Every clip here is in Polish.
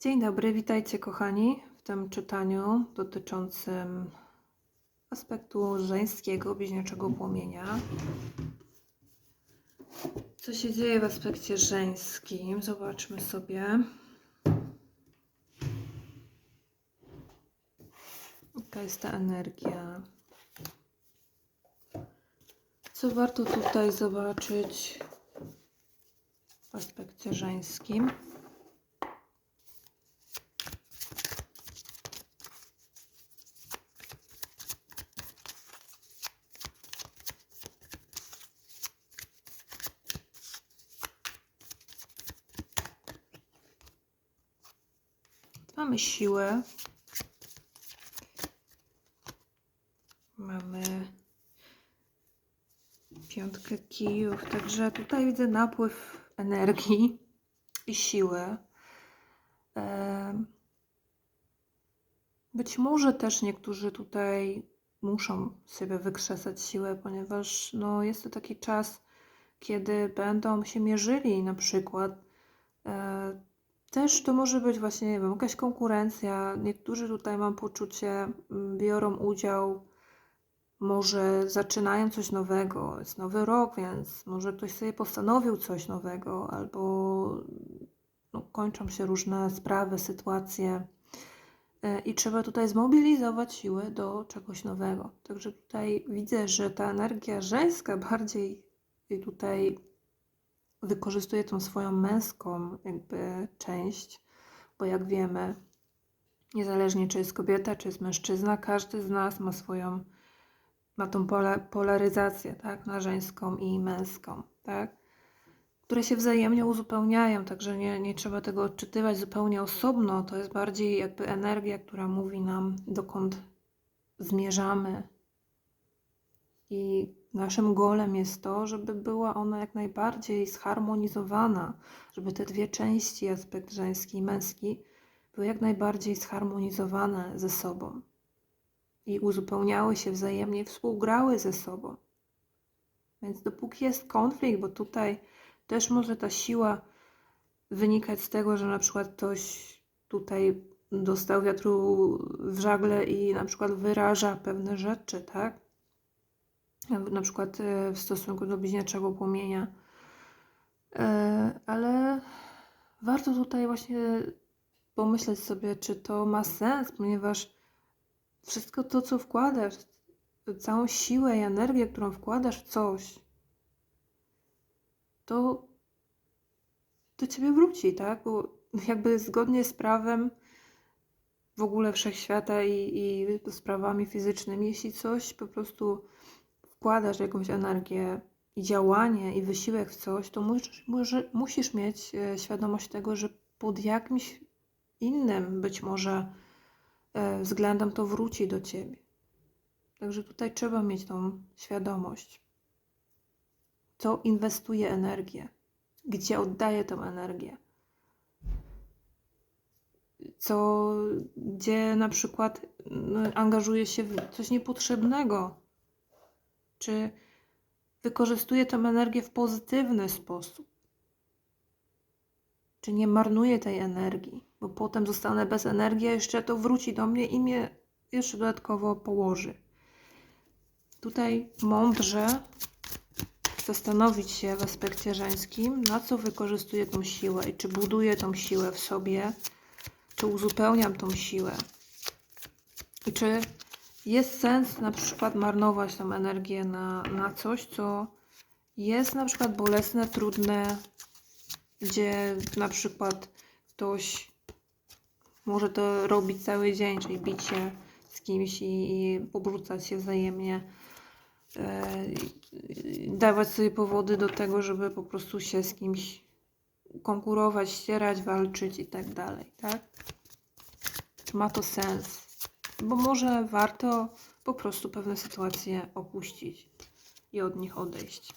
Dzień dobry, witajcie kochani w tym czytaniu dotyczącym aspektu żeńskiego bliźniaczego płomienia. Co się dzieje w aspekcie żeńskim? Zobaczmy sobie. Jaka jest ta energia? Co warto tutaj zobaczyć w aspekcie żeńskim? Mamy siłę. Mamy piątkę kijów, także tutaj widzę napływ energii i siły. Być może też niektórzy tutaj muszą sobie wykrzesać siłę, ponieważ no, jest to taki czas, kiedy będą się mierzyli na przykład. Też to może być właśnie, nie wiem, jakaś konkurencja. Niektórzy tutaj mam poczucie, mm, biorą udział, może zaczynają coś nowego. Jest nowy rok, więc może ktoś sobie postanowił coś nowego, albo no, kończą się różne sprawy, sytuacje. E, I trzeba tutaj zmobilizować siły do czegoś nowego. Także tutaj widzę, że ta energia żeńska bardziej tutaj wykorzystuje tą swoją męską jakby część, bo jak wiemy, niezależnie czy jest kobieta, czy jest mężczyzna, każdy z nas ma swoją, ma tą pola, polaryzację, tak, na żeńską i męską, tak, które się wzajemnie uzupełniają, także nie, nie trzeba tego odczytywać. Zupełnie osobno, to jest bardziej jakby energia, która mówi nam, dokąd zmierzamy. I naszym golem jest to, żeby była ona jak najbardziej zharmonizowana, żeby te dwie części, aspekt żeński i męski, były jak najbardziej zharmonizowane ze sobą i uzupełniały się wzajemnie, współgrały ze sobą. Więc dopóki jest konflikt, bo tutaj też może ta siła wynikać z tego, że na przykład ktoś tutaj dostał wiatru w żagle i na przykład wyraża pewne rzeczy, tak? Na przykład e, w stosunku do bliźniaczego płomienia. E, Ale warto tutaj właśnie pomyśleć sobie, czy to ma sens, ponieważ wszystko to, co wkładasz, całą siłę i energię, którą wkładasz w coś, to do ciebie wróci, tak? Bo jakby zgodnie z prawem w ogóle wszechświata i, i sprawami fizycznymi, jeśli coś po prostu wkładasz jakąś energię i działanie i wysiłek w coś, to musisz, musisz mieć e, świadomość tego, że pod jakimś innym być może e, względem to wróci do ciebie. Także tutaj trzeba mieć tą świadomość. Co inwestuje energię, gdzie oddaje tę energię. Co, gdzie na przykład no, angażuje się w coś niepotrzebnego, czy wykorzystuję tę energię w pozytywny sposób? Czy nie marnuję tej energii? Bo potem zostanę bez energii, a jeszcze to wróci do mnie i mnie jeszcze dodatkowo położy. Tutaj mądrze zastanowić się w aspekcie żeńskim, na co wykorzystuję tą siłę i czy buduję tą siłę w sobie, czy uzupełniam tą siłę. I czy jest sens na przykład marnować tą energię na, na coś, co jest na przykład bolesne, trudne, gdzie na przykład ktoś może to robić cały dzień, czyli bić się z kimś i, i obrócać się wzajemnie, i dawać sobie powody do tego, żeby po prostu się z kimś konkurować, ścierać, walczyć i tak dalej, tak? Czy ma to sens? Bo może warto po prostu pewne sytuacje opuścić i od nich odejść.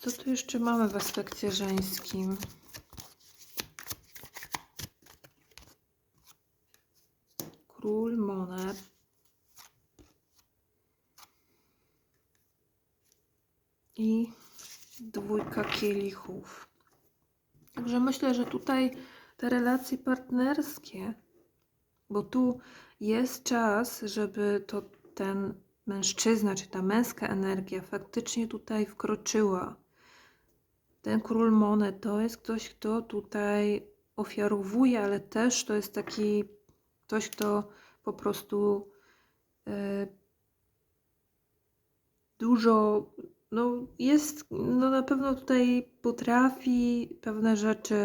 Co tu jeszcze mamy w aspekcie żeńskim? Król monet. I dwójka kielichów. Także myślę, że tutaj te relacje partnerskie, bo tu jest czas, żeby to ten mężczyzna, czy ta męska energia faktycznie tutaj wkroczyła. Ten król monet to jest ktoś, kto tutaj ofiarowuje, ale też to jest taki ktoś, kto po prostu e, dużo, no jest, no na pewno tutaj potrafi pewne rzeczy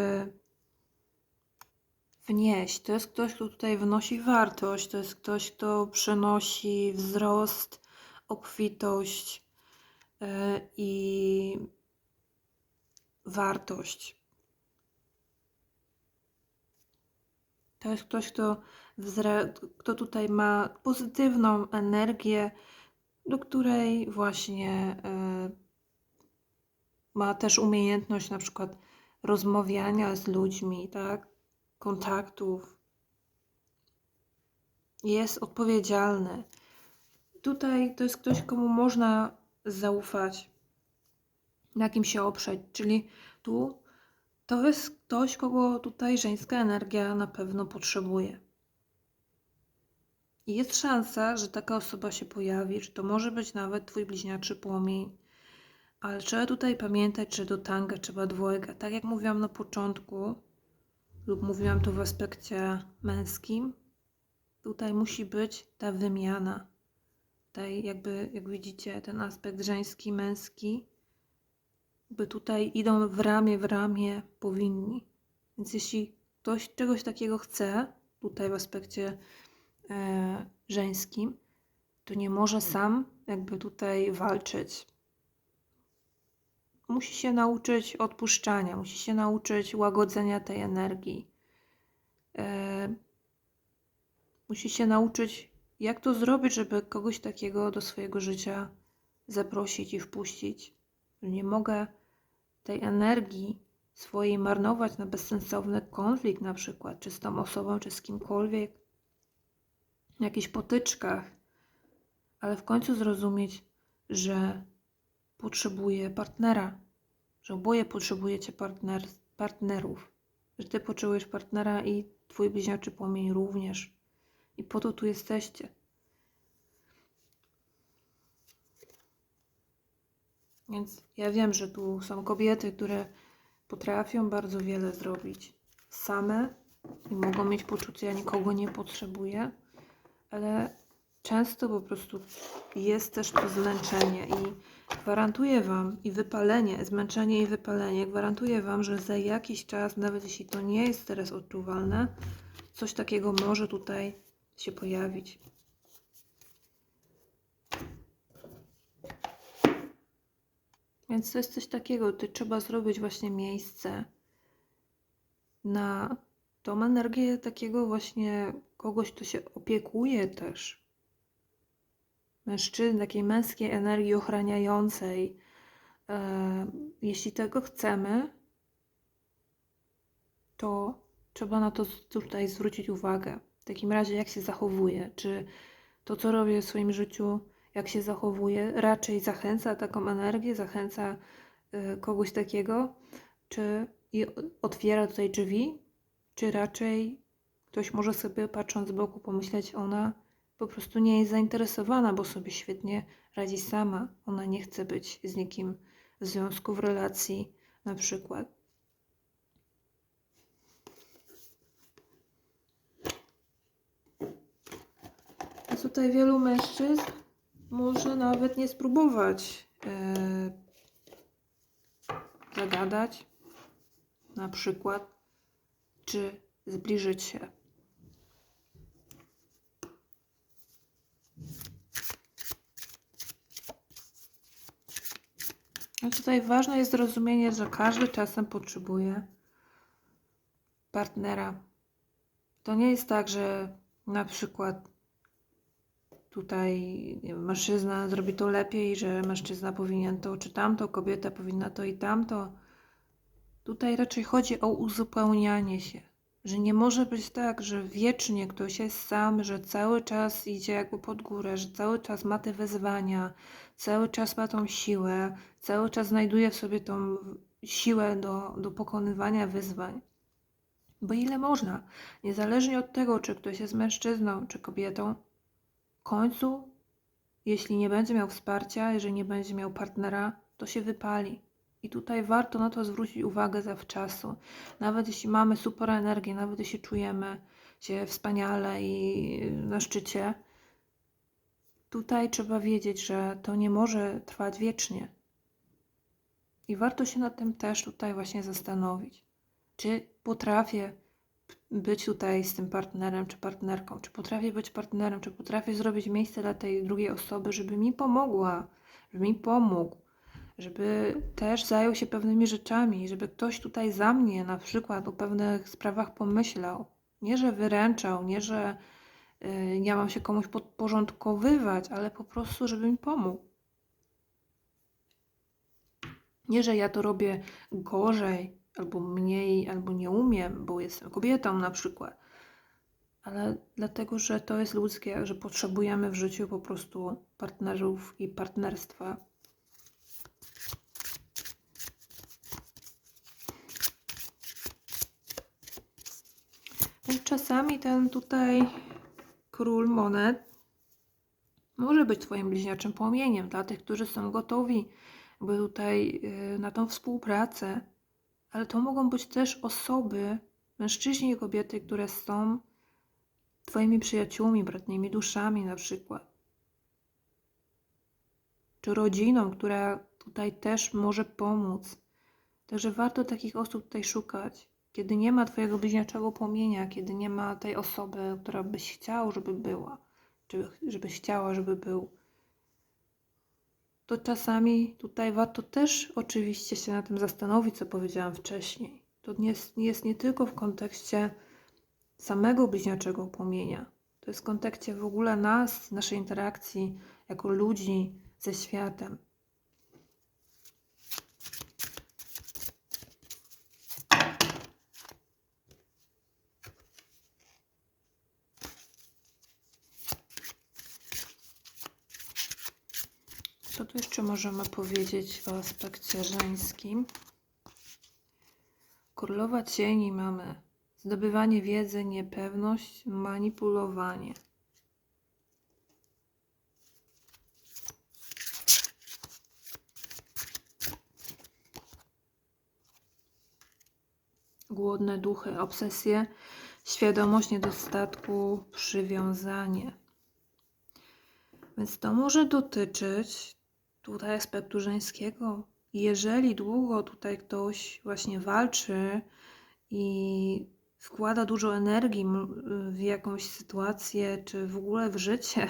wnieść. To jest ktoś, kto tutaj wnosi wartość, to jest ktoś, kto przynosi wzrost, obfitość e, i wartość. To jest ktoś, kto, kto tutaj ma pozytywną energię, do której właśnie e, ma też umiejętność na przykład rozmawiania z ludźmi, tak? Kontaktów. Jest odpowiedzialny. Tutaj to jest ktoś, komu można zaufać, na kim się oprzeć, czyli tu to jest ktoś, kogo tutaj żeńska energia na pewno potrzebuje. I jest szansa, że taka osoba się pojawi, że to może być nawet Twój bliźniaczy płomień. Ale trzeba tutaj pamiętać, że do tanga trzeba dwojga. Tak jak mówiłam na początku, lub mówiłam to w aspekcie męskim, tutaj musi być ta wymiana. Tutaj jakby, jak widzicie, ten aspekt żeński, męski, by tutaj idą w ramię w ramię, powinni. Więc jeśli ktoś czegoś takiego chce, tutaj w aspekcie e, żeńskim, to nie może sam jakby tutaj walczyć. Musi się nauczyć odpuszczania, musi się nauczyć łagodzenia tej energii. E, musi się nauczyć, jak to zrobić, żeby kogoś takiego do swojego życia zaprosić i wpuścić. Nie mogę tej energii swojej marnować na bezsensowny konflikt, na przykład, czy z tą osobą, czy z kimkolwiek, w jakichś potyczkach, ale w końcu zrozumieć, że potrzebuję partnera, że oboje potrzebujecie partner, partnerów, że ty potrzebujesz partnera i twój bliźniaczy płomień również. I po to tu jesteście. Więc ja wiem, że tu są kobiety, które potrafią bardzo wiele zrobić same i mogą mieć poczucie, ja nikogo nie potrzebuję, ale często po prostu jest też to zmęczenie i gwarantuję Wam i wypalenie, zmęczenie i wypalenie, gwarantuję Wam, że za jakiś czas, nawet jeśli to nie jest teraz odczuwalne, coś takiego może tutaj się pojawić. Więc to jest coś takiego, ty trzeba zrobić właśnie miejsce na tą energię takiego właśnie kogoś, kto się opiekuje też. Mężczyzny, takiej męskiej energii ochraniającej. E, jeśli tego chcemy, to trzeba na to tutaj zwrócić uwagę. W takim razie, jak się zachowuje, czy to, co robię w swoim życiu, jak się zachowuje, raczej zachęca taką energię, zachęca y, kogoś takiego, czy i otwiera tutaj drzwi, czy raczej ktoś może sobie patrząc z boku pomyśleć, ona po prostu nie jest zainteresowana, bo sobie świetnie radzi sama. Ona nie chce być z nikim w związku, w relacji na przykład. A tutaj wielu mężczyzn może nawet nie spróbować e, zagadać, na przykład, czy zbliżyć się. No tutaj ważne jest zrozumienie, że każdy czasem potrzebuje partnera. To nie jest tak, że na przykład tutaj mężczyzna zrobi to lepiej, że mężczyzna powinien to czy tamto, kobieta powinna to i tamto. Tutaj raczej chodzi o uzupełnianie się, Że nie może być tak, że wiecznie ktoś jest sam, że cały czas idzie jakby pod górę, że cały czas ma te wyzwania, cały czas ma tą siłę, cały czas znajduje w sobie tą siłę do, do pokonywania wyzwań. Bo ile można, niezależnie od tego, czy ktoś jest mężczyzną, czy kobietą, w końcu, jeśli nie będzie miał wsparcia, jeżeli nie będzie miał partnera, to się wypali. I tutaj warto na to zwrócić uwagę zawczasu. Nawet jeśli mamy super energię, nawet jeśli czujemy się wspaniale i na szczycie, tutaj trzeba wiedzieć, że to nie może trwać wiecznie. I warto się nad tym też tutaj właśnie zastanowić. Czy potrafię być tutaj z tym partnerem czy partnerką? Czy potrafię być partnerem? Czy potrafię zrobić miejsce dla tej drugiej osoby, żeby mi pomogła, żeby mi pomógł? Żeby też zajął się pewnymi rzeczami, żeby ktoś tutaj za mnie na przykład o pewnych sprawach pomyślał. Nie, że wyręczał, nie, że y, ja mam się komuś podporządkowywać, ale po prostu, żeby mi pomógł. Nie, że ja to robię gorzej, albo mniej, albo nie umiem, bo jestem kobietą na przykład, ale dlatego, że to jest ludzkie, że potrzebujemy w życiu po prostu partnerów i partnerstwa. Czasami ten tutaj król monet może być Twoim bliźniaczym płomieniem dla tych, którzy są gotowi by tutaj y, na tą współpracę, ale to mogą być też osoby, mężczyźni i kobiety, które są Twoimi przyjaciółmi, bratnimi duszami na przykład. Czy rodziną, która tutaj też może pomóc. Także warto takich osób tutaj szukać. Kiedy nie ma Twojego bliźniaczego płomienia, kiedy nie ma tej osoby, która byś chciał, żeby była, czy żebyś chciała, żeby był, to czasami tutaj warto też oczywiście się na tym zastanowić, co powiedziałam wcześniej. To nie jest, nie jest nie tylko w kontekście samego bliźniaczego płomienia, to jest w kontekście w ogóle nas, naszej interakcji jako ludzi ze światem. Co tu jeszcze możemy powiedzieć o aspekcie żeńskim? Królowa cieni mamy zdobywanie wiedzy, niepewność, manipulowanie. Głodne duchy, obsesje, świadomość niedostatku, przywiązanie. Więc to może dotyczyć tutaj aspektu żeńskiego. Jeżeli długo tutaj ktoś właśnie walczy i wkłada dużo energii w jakąś sytuację, czy w ogóle w życie,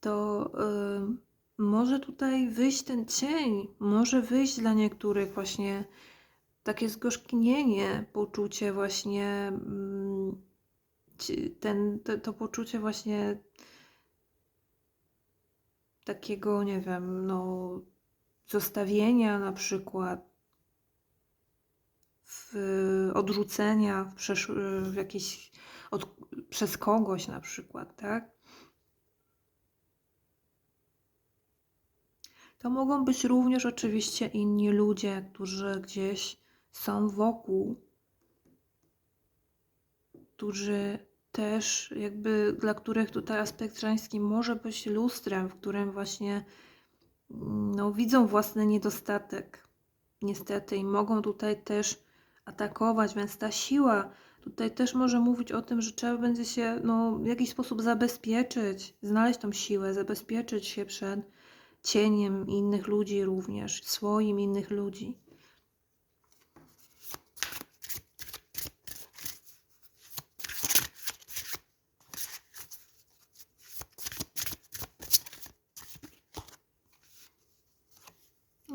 to yy, może tutaj wyjść ten cień, może wyjść dla niektórych właśnie takie zgorzknienie, poczucie właśnie, yy, ten, to, to poczucie właśnie takiego, nie wiem, no, zostawienia na przykład, w odrzucenia w, w jakieś od, przez kogoś na przykład, tak? To mogą być również oczywiście inni ludzie, którzy gdzieś są wokół, którzy też jakby dla których tutaj aspekt żeński może być lustrem, w którym właśnie no, widzą własny niedostatek, niestety, i mogą tutaj też atakować, więc ta siła tutaj też może mówić o tym, że trzeba będzie się no, w jakiś sposób zabezpieczyć, znaleźć tą siłę, zabezpieczyć się przed cieniem innych ludzi również, swoim innych ludzi.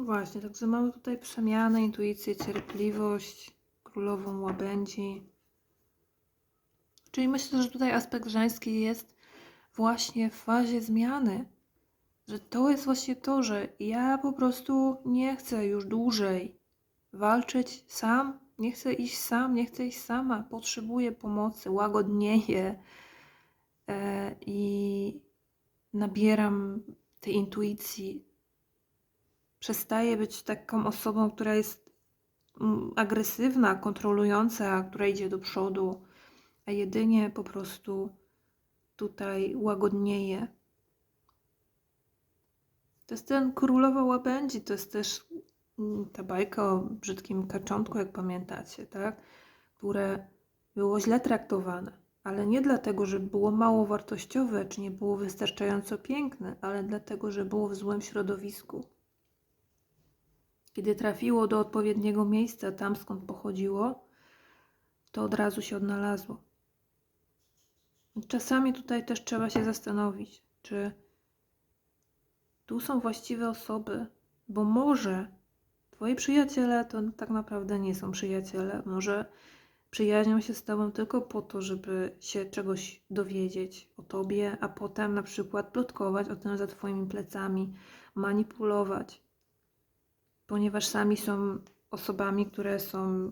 Właśnie, także mamy tutaj przemianę, intuicję, cierpliwość, królową łabędzi. Czyli myślę, że tutaj aspekt żeński jest właśnie w fazie zmiany. Że to jest właśnie to, że ja po prostu nie chcę już dłużej walczyć sam nie chcę iść sam, nie chcę iść sama, potrzebuję pomocy, łagodnieję e, i nabieram tej intuicji. Przestaję być taką osobą, która jest mm, agresywna, kontrolująca, która idzie do przodu, a jedynie po prostu tutaj łagodnieje. To jest ten królowa łabędzi, to jest też mm, ta bajka o brzydkim kaczątku, jak pamiętacie, tak? Które było źle traktowane, ale nie dlatego, że było mało wartościowe, czy nie było wystarczająco piękne, ale dlatego, że było w złym środowisku. Kiedy trafiło do odpowiedniego miejsca, tam skąd pochodziło, to od razu się odnalazło. Czasami tutaj też trzeba się zastanowić, czy tu są właściwe osoby, bo może twoi przyjaciele to tak naprawdę nie są przyjaciele. Może przyjaźnią się z tobą tylko po to, żeby się czegoś dowiedzieć o tobie, a potem na przykład plotkować o tym za twoimi plecami, manipulować, ponieważ sami są osobami, które są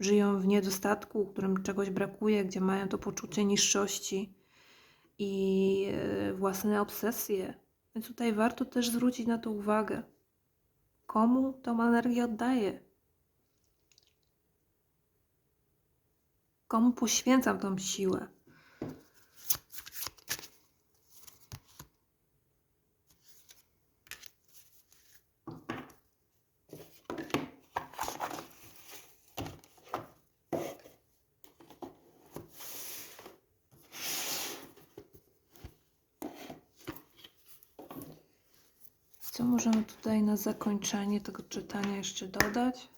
żyją w niedostatku, którym czegoś brakuje, gdzie mają to poczucie niższości i e, własne obsesje. Więc tutaj warto też zwrócić na to uwagę. Komu tą energię oddaję? Komu poświęcam tą siłę? Co możemy tutaj na zakończenie tego czytania jeszcze dodać?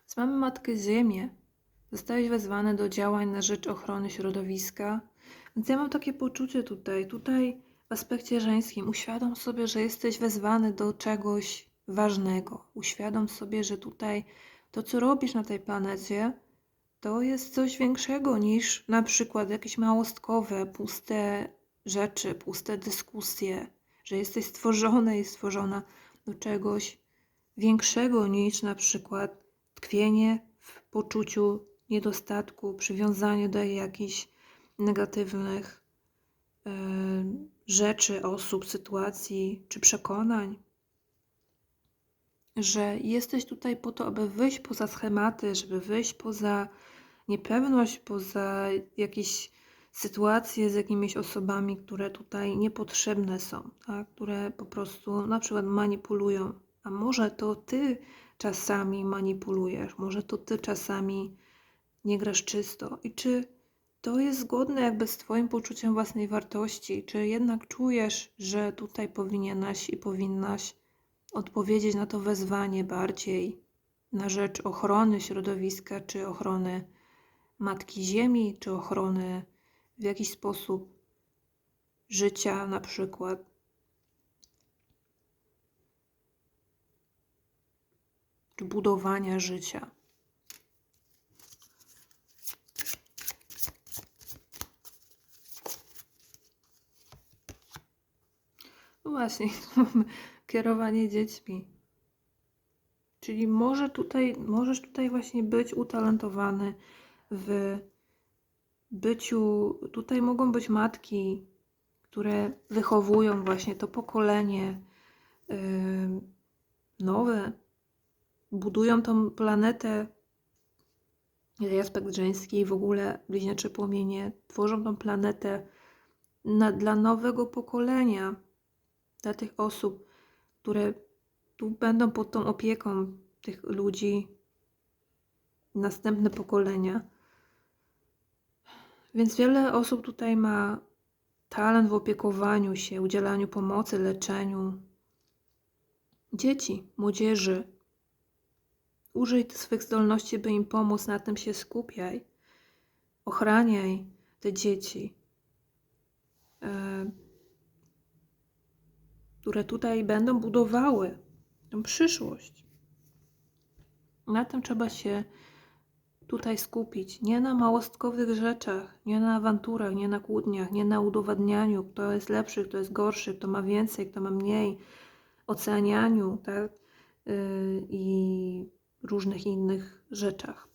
Więc mamy Matkę Ziemię. Zostałeś wezwany do działań na rzecz ochrony środowiska. Więc ja mam takie poczucie tutaj, tutaj w aspekcie żeńskim. Uświadom sobie, że jesteś wezwany do czegoś ważnego. Uświadom sobie, że tutaj to, co robisz na tej planecie, to jest coś większego niż na przykład jakieś małostkowe, puste rzeczy, puste dyskusje, że jesteś stworzony i stworzona do czegoś większego niż na przykład tkwienie w poczuciu niedostatku, przywiązanie do jakichś negatywnych e, rzeczy, osób, sytuacji czy przekonań. Że jesteś tutaj po to, aby wyjść poza schematy, żeby wyjść poza niepewność, poza jakieś sytuacje z jakimiś osobami, które tutaj niepotrzebne są, tak? które po prostu na przykład manipulują. A może to ty czasami manipulujesz, może to ty czasami nie grasz czysto. I czy to jest zgodne jakby z Twoim poczuciem własnej wartości? Czy jednak czujesz, że tutaj powinieneś i powinnaś odpowiedzieć na to wezwanie bardziej na rzecz ochrony środowiska, czy ochrony Matki Ziemi, czy ochrony w jakiś sposób życia na przykład? Czy budowania życia? Właśnie, mamy kierowanie dziećmi. Czyli może tutaj, możesz tutaj właśnie być utalentowany w byciu. Tutaj mogą być matki, które wychowują właśnie to pokolenie yy, nowe, budują tą planetę. Aspekt żeński i w ogóle bliźniacze płomienie tworzą tą planetę na, dla nowego pokolenia dla tych osób, które tu będą pod tą opieką tych ludzi, następne pokolenia. Więc wiele osób tutaj ma talent w opiekowaniu się, udzielaniu pomocy, leczeniu dzieci, młodzieży. Użyj swych zdolności, by im pomóc, na tym się skupiaj. Ochraniaj te dzieci. E, które tutaj będą budowały przyszłość. Na tym trzeba się tutaj skupić. Nie na małostkowych rzeczach, nie na awanturach, nie na kłótniach, nie na udowadnianiu, kto jest lepszy, kto jest gorszy, kto ma więcej, kto ma mniej, ocenianiu, tak? Yy, I różnych innych rzeczach.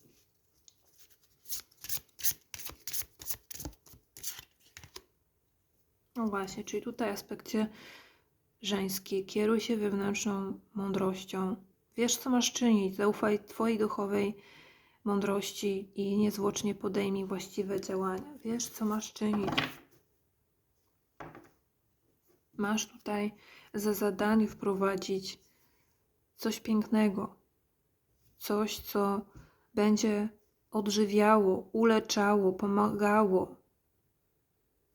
No właśnie, czyli tutaj aspekcie żeński, kieruj się wewnętrzną mądrością. Wiesz, co masz czynić, zaufaj Twojej duchowej mądrości i niezwłocznie podejmij właściwe działania. Wiesz, co masz czynić. Masz tutaj za zadanie wprowadzić coś pięknego, coś, co będzie odżywiało, uleczało, pomagało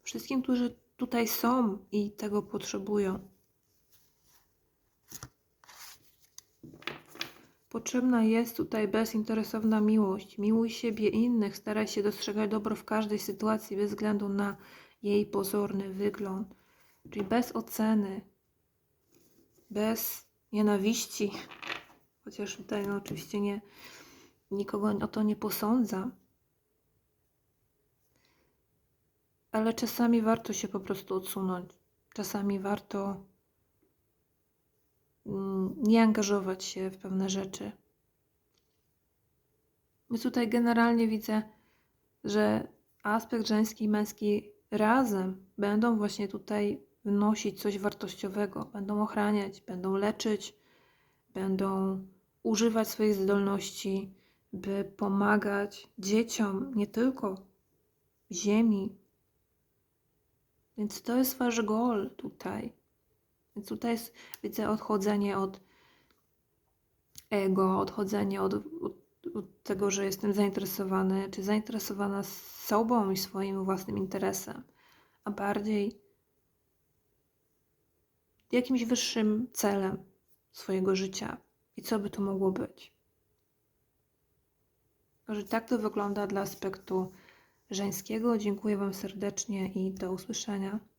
wszystkim, którzy tutaj są i tego potrzebują. Potrzebna jest tutaj bezinteresowna miłość. Miłuj siebie i innych, staraj się dostrzegać dobro w każdej sytuacji bez względu na jej pozorny wygląd. Czyli bez oceny, bez nienawiści, chociaż tutaj no, oczywiście nie, nikogo o to nie posądzam. Ale czasami warto się po prostu odsunąć. Czasami warto nie angażować się w pewne rzeczy. Więc tutaj generalnie widzę, że aspekt żeński i męski razem będą właśnie tutaj wnosić coś wartościowego, będą ochraniać, będą leczyć, będą używać swoich zdolności, by pomagać dzieciom nie tylko Ziemi. Więc to jest wasz goal tutaj. Więc tutaj jest, widzę, odchodzenie od ego, odchodzenie od, od, od tego, że jestem zainteresowany, czy zainteresowana sobą i swoim własnym interesem, a bardziej jakimś wyższym celem swojego życia i co by to mogło być. Tak to wygląda dla aspektu żeńskiego. Dziękuję Wam serdecznie i do usłyszenia.